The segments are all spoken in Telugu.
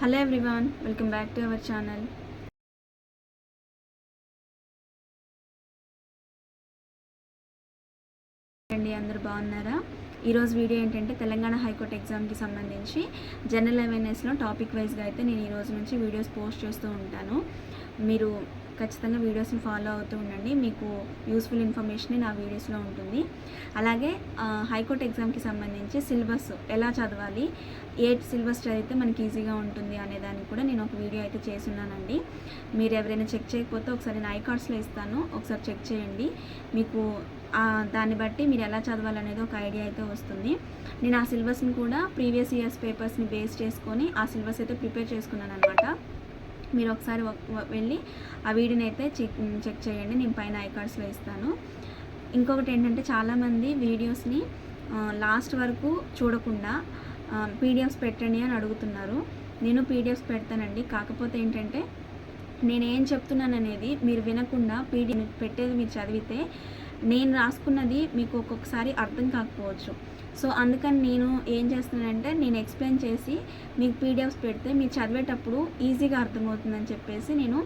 Hello everyone welcome back to our channel అండి అందరూ బాగున్నారా? ఈరోజు వీడియో ఏంటంటే తెలంగాణ హైకోర్టు ఎగ్జామ్కి సంబంధించి జనరల్ అవేర్నెస్లో టాపిక్ వైజ్గా అయితే నేను ఈ రోజు నుంచి వీడియోస్ పోస్ట్ చేస్తూ ఉంటాను. మీరు ఖచ్చితంగా వీడియోస్ని ఫాలో అవుతూ ఉండండి. మీకు యూస్ఫుల్ ఇన్ఫర్మేషన్ నా వీడియోస్లో ఉంటుంది. అలాగే హైకోర్టు ఎగ్జామ్కి సంబంధించి సిలబస్ ఎలా చదవాలి ఏ సిలబస్ చదివితే మనకి ఈజీగా ఉంటుంది అనే దానికి కూడా నేను ఒక వీడియో అయితే చేస్తున్నానండి. మీరు ఎవరైనా చెక్ చేయకపోతే ఒకసారి నేను ఐకార్డ్స్లో ఇస్తాను. ఒకసారి చెక్ చేయండి. మీకు దాన్ని బట్టి మీరు ఎలా చదవాలనేది ఒక ఐడియా అయితే వస్తుంది. నేను ఆ సిలబస్ని కూడా ప్రీవియస్ ఇయర్స్ పేపర్స్ని బేస్ చేసుకొని ఆ సిలబస్ అయితే ప్రిపేర్ చేసుకున్నాను అనమాట మీరు ఒకసారి వెళ్ళి ఆ వీడియోని అయితే చెక్ చెక్ చేయండి. నేను పైన ఐకార్డ్స్ ఇస్తాను. ఇంకొకటి ఏంటంటే చాలామంది వీడియోస్ని లాస్ట్ వరకు చూడకుండా పీడిఎఫ్స్ పెట్టండి అని అడుగుతున్నారు. నేను పీడిఎఫ్స్ పెడతానండి. కాకపోతే ఏంటంటే నేను ఏం చెప్తున్నాను అనేది మీరు వినకుండా పీడి పెట్టేది మీరు చదివితే నేను రాసుకున్నది మీకు ఒక్కొక్కసారి అర్థం కాకపోవచ్చు. సో అందుకని నేను ఏం చేస్తున్నానంటే నేను ఎక్స్ప్లెయిన్ చేసి మీకు పీడిఎఫ్స్ పెడితే మీరు చదివేటప్పుడు ఈజీగా అర్థమవుతుందని చెప్పేసి నేను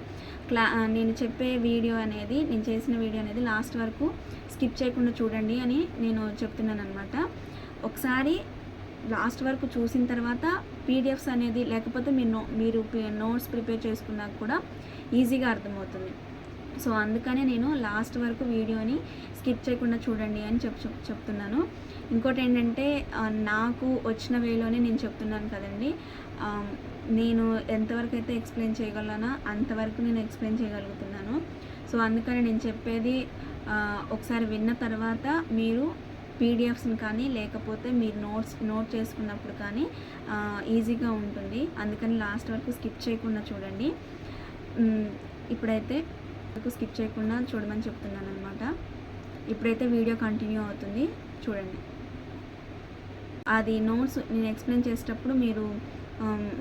క్లా నేను చెప్పే వీడియో అనేది నేను చేసిన వీడియో అనేది లాస్ట్ వరకు స్కిప్ చేయకుండా చూడండి అని నేను చెప్తున్నాను అనమాట ఒకసారి లాస్ట్ వరకు చూసిన తర్వాత పీడిఎఫ్స్ అనేది లేకపోతే మీరు నో మీరు నోట్స్ ప్రిపేర్ చేసుకున్నాక కూడా ఈజీగా అర్థమవుతుంది. సో అందుకనే నేను లాస్ట్ వరకు వీడియోని స్కిప్ చేయకుండా చూడండి అని చెప్ చెప్- చెప్తున్నాను. ఇంకోటి ఏంటంటే నాకు వచ్చిన వేలోనే నేను చెప్తున్నాను కదండి. నేను ఎంతవరకు అయితే ఎక్స్ప్లెయిన్ చేయగలనా అంతవరకు నేను ఎక్స్ప్లెయిన్ చేయగలుగుతున్నాను. సో అందుకని నేను చెప్పేది ఒకసారి విన్న తర్వాత మీరు పీడిఎఫ్స్ని కానీ లేకపోతే మీరు నోట్స్ నోట్ చేసుకున్నప్పుడు కానీ ఈజీగా ఉంటుంది. అందుకని లాస్ట్ వరకు స్కిప్ చేయకుండా చూడండి. ఇప్పుడైతే వరకు స్కిప్ చేయకుండా చూడమని చెప్తున్నాను అనమాట ఇప్పుడైతే వీడియో కంటిన్యూ అవుతుంది. చూడండి. అది నోట్స్ నేను ఎక్స్ప్లెయిన్ చేసేటప్పుడు మీరు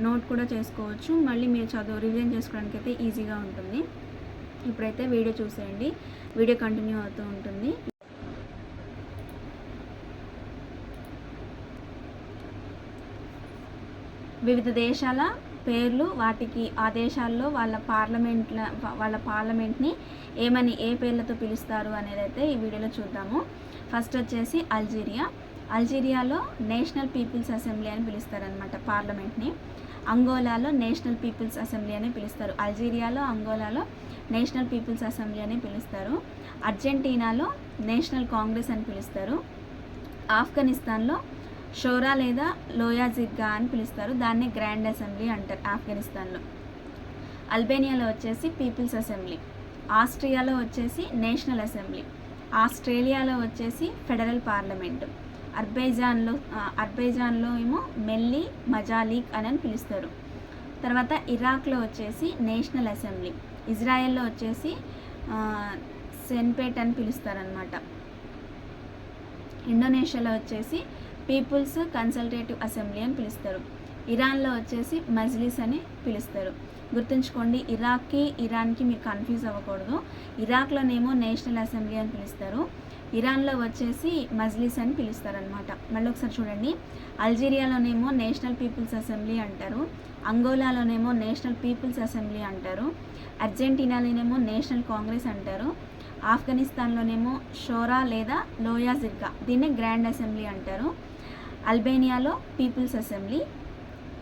నోట్ కూడా చేసుకోవచ్చు. మళ్ళీ మీరు చదువు రివిజన్ చేసుకోవడానికి అయితే ఈజీగా ఉంటుంది. ఇప్పుడైతే వీడియో చూసేయండి. వీడియో కంటిన్యూ అవుతూ ఉంటుంది. వివిధ దేశాల పేర్లు వాటికి ఆ దేశాల్లో వాళ్ళ పార్లమెంట్ల వాళ్ళ పార్లమెంట్ని ఏమని ఏ పేర్లతో పిలుస్తారు అనేది అయితే ఈ వీడియోలో చూద్దాము. ఫస్ట్ వచ్చేసి అల్జీరియా. అల్జీరియాలో నేషనల్ పీపుల్స్ అసెంబ్లీ అని పిలుస్తారనమాట పార్లమెంట్ని. అంగోలాలో నేషనల్ పీపుల్స్ అసెంబ్లీ అని పిలుస్తారు. అల్జీరియాలో అంగోలాలో నేషనల్ పీపుల్స్ అసెంబ్లీ అని పిలుస్తారు. అర్జెంటీనాలో నేషనల్ కాంగ్రెస్ అని పిలుస్తారు. ఆఫ్ఘనిస్తాన్లో షోరా లేదా లోయాజిగ్గా అని పిలుస్తారు. దాన్ని గ్రాండ్ అసెంబ్లీ అంటారు ఆఫ్ఘనిస్తాన్లో. అల్బేనియాలో వచ్చేసి పీపుల్స్ అసెంబ్లీ. ఆస్ట్రియాలో వచ్చేసి నేషనల్ అసెంబ్లీ. ఆస్ట్రేలియాలో వచ్చేసి ఫెడరల్ పార్లమెంట్. అర్బైజాన్లో అర్బైజాన్లో ఏమో మెల్లి మజాలీక్ అని అని పిలుస్తారు. తర్వాత ఇరాక్లో వచ్చేసి నేషనల్ అసెంబ్లీ. ఇజ్రాయెల్లో వచ్చేసి సెన్పేట్ అని పిలుస్తారనమాట ఇండోనేషియాలో వచ్చేసి పీపుల్స్ కన్సల్టేటివ్ అసెంబ్లీ అని పిలుస్తారు. ఇరాన్లో వచ్చేసి మజ్లిస్ అని పిలుస్తారు. గుర్తుంచుకోండి ఇరాక్కి ఇరాన్కి మీరు కన్ఫ్యూజ్ అవ్వకూడదు. ఇరాక్లోనేమో నేషనల్ అసెంబ్లీ అని పిలుస్తారు. ఇరాన్లో వచ్చేసి మజ్లిస్ అని పిలుస్తారు అనమాట మళ్ళీ ఒకసారి చూడండి. అల్జీరియాలోనేమో నేషనల్ పీపుల్స్ అసెంబ్లీ అంటారు. అంగోలాలోనేమో నేషనల్ పీపుల్స్ అసెంబ్లీ అంటారు. అర్జెంటీనాలోనేమో నేషనల్ కాంగ్రెస్ అంటారు. ఆఫ్ఘనిస్తాన్లోనేమో షోరా లేదా లోయా జిర్గా దీన్ని గ్రాండ్ అసెంబ్లీ అంటారు. అల్బేనియాలో పీపుల్స్ అసెంబ్లీ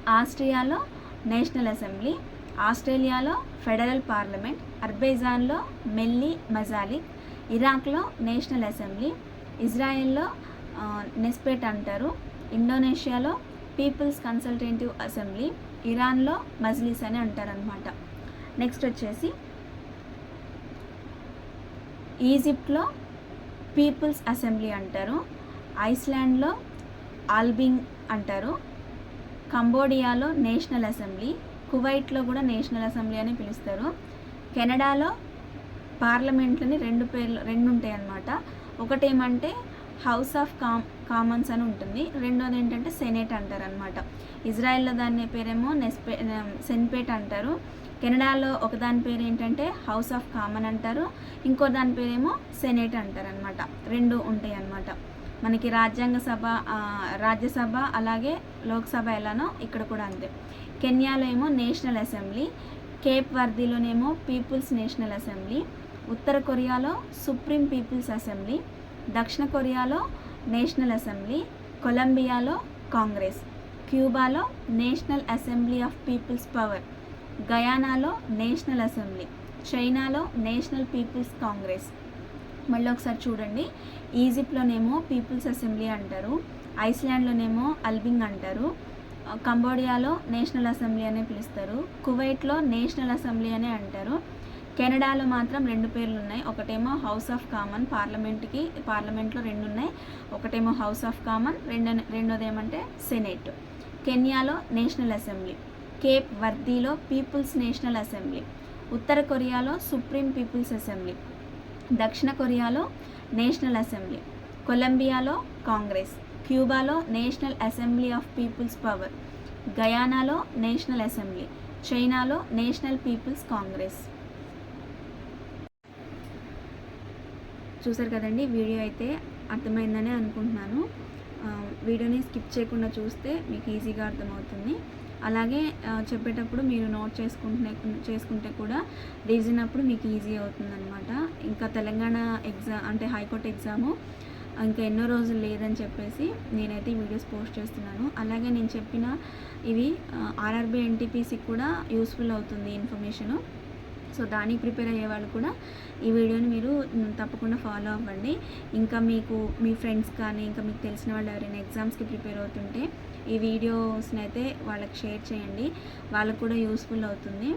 ఆస్ట్రియాలో నేషనల్ అసెంబ్లీ ఆస్ట్రేలియాలో ఫెడరల్ పార్లమెంట్ అర్బైజాన్లో మెల్లి మజాలిక్ ఇరాక్లో నేషనల్ అసెంబ్లీ ఇజ్రాయెల్లో నెస్పేట్ అంటారు ఇండోనేషియాలో పీపుల్స్ కన్సల్టేటివ్ అసెంబ్లీ ఇరాన్లో మజ్లిస్ అని అంటారనమాట నెక్స్ట్ వచ్చేసి ఈజిప్ట్లో పీపుల్స్ అసెంబ్లీ అంటారు ఐస్లాండ్లో ఆల్బింగ్ అంటారు. కంబోడియాలో నేషనల్ అసెంబ్లీ కువైట్లో కూడా నేషనల్ అసెంబ్లీ అని పిలుస్తారు. కెనడాలో పార్లమెంట్లని రెండు పేర్లు రెండు ఉంటాయి అన్నమాట. ఒకటేమంటే హౌస్ ఆఫ్ కామ్ కామన్స్ అని ఉంటుంది. రెండోది ఏంటంటే సెనేట్ అంటారు అనమాట ఇజ్రాయెల్లో దాని పేరేమో నెస్పే సెన్పేట్ అంటారు. కెనడాలో ఒకదాని పేరు ఏంటంటే హౌస్ ఆఫ్ కామన్ అంటారు. ఇంకో దాని పేరేమో సెనేట్ అంటారు అనమాట రెండు ఉంటాయి అన్నమాట. మనకి రాజ్యాంగ సభ రాజ్యసభ అలాగే లోక్సభ ఎలానో ఇక్కడ కూడా అంతే. కెన్యాలో ఏమో నేషనల్ అసెంబ్లీ కేప్ వర్దీలోనేమో పీపుల్స్ నేషనల్ అసెంబ్లీ ఉత్తర కొరియాలో సుప్రీం పీపుల్స్ అసెంబ్లీ దక్షిణ కొరియాలో నేషనల్ అసెంబ్లీ కొలంబియాలో congress క్యూబాలో national assembly of people's power గయానాలో national assembly చైనాలో నేషనల్ పీపుల్స్ కాంగ్రెస్. మళ్ళీ ఒకసారి చూడండి. ఈజిప్ట్లోనేమో పీపుల్స్ అసెంబ్లీ అంటారు. ఐస్లాండ్లోనేమో అల్బింగ్ అంటారు. కంబోడియాలో నేషనల్ అసెంబ్లీ అనే పిలుస్తారు. కువైట్లో నేషనల్ అసెంబ్లీ అనే అంటారు. కెనడాలో మాత్రం రెండు పేర్లు ఉన్నాయి. ఒకటేమో హౌస్ ఆఫ్ కామన్ పార్లమెంట్కి పార్లమెంట్లో రెండు ఉన్నాయి. ఒకటేమో హౌస్ ఆఫ్ కామన్ రెండో రెండోది ఏమంటే సెనేట్. కెన్యాలో నేషనల్ అసెంబ్లీ. కేప్ వర్దీలో పీపుల్స్ నేషనల్ అసెంబ్లీ. ఉత్తర కొరియాలో సుప్రీం పీపుల్స్ అసెంబ్లీ. దక్షిణ కొరియాలో నేషనల్ అసెంబ్లీ కొలంబియాలో congress క్యూబాలో national assembly of people's power గయానాలో national assembly చైనాలో నేషనల్ పీపుల్స్ కాంగ్రెస్. చూసారు కదండి వీడియో అయితే అర్థమైందనే అనుకుంటున్నాను. వీడియోని స్కిప్ చేయకుండా చూస్తే మీకు ఈజీగా అర్థమవుతుంది. అలాగే చెప్పేటప్పుడు మీరు నోట్ చేసుకుంటే చేసుకుంటే కూడా రీజన్ అప్పుడు మీకు ఈజీ అవుతుంది అనమాట ఇంకా తెలంగాణ ఎగ్జామ్ అంటే హైకోర్టు ఎగ్జాము ఇంకా ఎన్నో రోజులు లేదని చెప్పేసి నేనైతే వీడియోస్ పోస్ట్ చేస్తున్నాను. అలాగే నేను చెప్పిన ఇవి ఆర్ఆర్బీ ఎన్టీపీసీకి కూడా యూస్ఫుల్ అవుతుంది ఇన్ఫర్మేషను. సో దానికి ప్రిపేర్ అయ్యే వాళ్ళు కూడా ఈ వీడియోని మీరు తప్పకుండా ఫాలో అవ్వండి. ఇంకా మీకు మీ ఫ్రెండ్స్ కానీ ఇంకా మీకు తెలిసిన వాళ్ళు ఎవరైనా ఎగ్జామ్స్కి ప్రిపేర్ అవుతుంటే ఈ వీడియోస్ని అయితే వాళ్ళకి షేర్ చేయండి. వాళ్ళకు కూడా యూస్ఫుల్ అవుతుంది.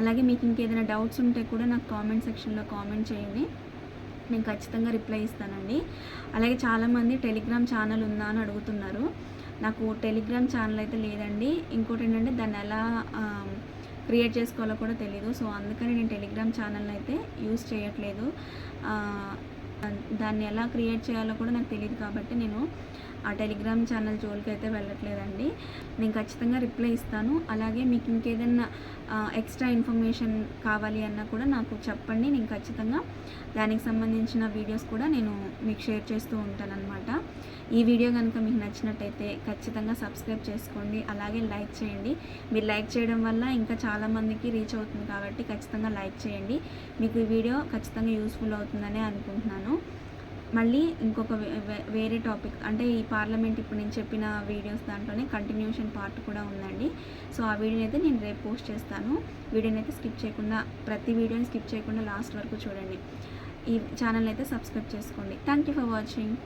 అలాగే మీకు ఇంకేదైనా డౌట్స్ ఉంటే కూడా నాకు కామెంట్ సెక్షన్లో కామెంట్ చేయండి. నేను ఖచ్చితంగా రిప్లై ఇస్తానండి. అలాగే చాలామంది టెలిగ్రామ్ ఛానల్ ఉందా అని అడుగుతున్నారు. నాకు టెలిగ్రామ్ ఛానల్ అయితే లేదండి. ఇంకోటి ఏంటంటే దాన్ని ఎలా క్రియేట్ చేసుకోవాలో కూడా తెలియదు సో అందుకని నేను టెలిగ్రామ్ ఛానల్ని అయితే యూస్ చేయట్లేదు. దాన్ని ఎలా క్రియేట్ చేయాలో కూడా నాకు తెలియదు కాబట్టి నేను ఆ టెలిగ్రామ్ ఛానల్ జోలికి అయితే వెళ్ళట్లేదండి. నేను ఖచ్చితంగా రిప్లై ఇస్తాను. అలాగే మీకు ఇంకేదన్నా ఎక్స్ట్రా ఇన్ఫర్మేషన్ కావాలి అన్నా కూడా నాకు చెప్పండి. నేను ఖచ్చితంగా దానికి సంబంధించిన వీడియోస్ కూడా నేను మీకు షేర్ చేస్తూ ఉంటానన్నమాట. ఈ వీడియో కనుక మీకు నచ్చినట్టయితే ఖచ్చితంగా సబ్స్క్రైబ్ చేసుకోండి. అలాగే లైక్ చేయండి. మీరు లైక్ చేయడం వల్ల ఇంకా చాలామందికి రీచ్ అవుతుంది కాబట్టి ఖచ్చితంగా లైక్ చేయండి. మీకు ఈ వీడియో ఖచ్చితంగా యూస్ఫుల్ అవుతుందనే అనుకుంటున్నాను. మళ్ళీ ఇంకొక వే- వే- వేరే టాపిక్ అంటే ఈ పార్లమెంట్ ఇప్పుడు నేను చెప్పిన వీడియోస్ దాంట్లోనే కంటిన్యూషన్ పార్ట్ కూడా ఉందండి. సో ఆ వీడియోని అయితే నేను రేపు పోస్ట్ చేస్తాను. వీడియోని అయితే స్కిప్ చేయకుండా ప్రతి వీడియోని స్కిప్ చేయకుండా లాస్ట్ వరకు చూడండి. ఈ ఛానల్ అయితే సబ్స్క్రైబ్ చేసుకోండి. Thank you for watching